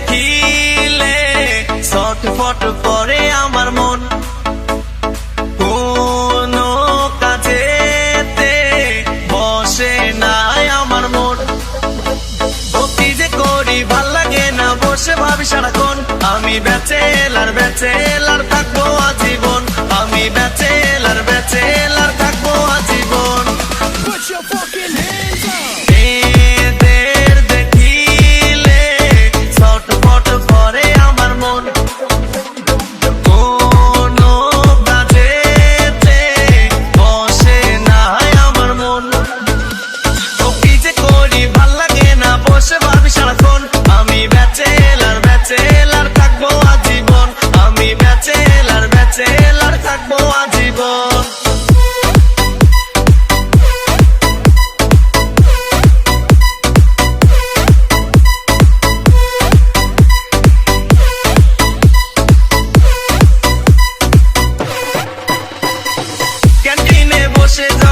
দেখিলে সটফট করে আমার মন। বসে নাই মন। যে ভালো লাগে না, বসে আমি বেচেলার বেচেলার থাকব আজীবন। আমি বেচেলার বেচেলার shades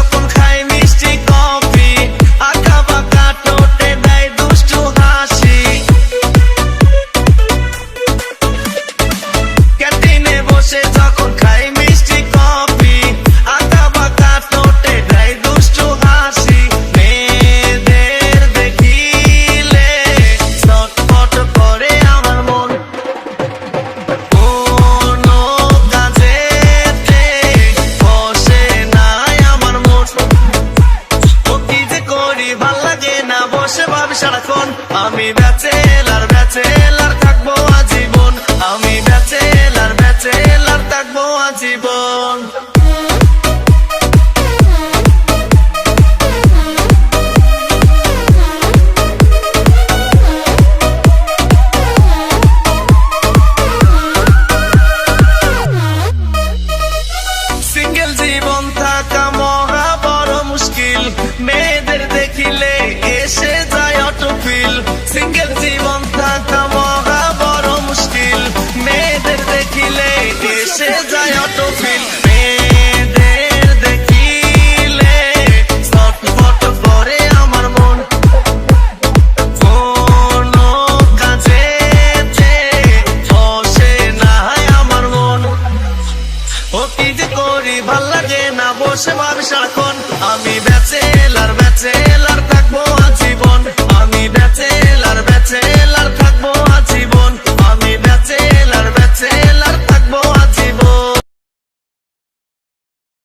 কি করি ভালো লাগে না বসে ভাবিস এখন? আমি ব্যাচেলার ব্যাচেলার।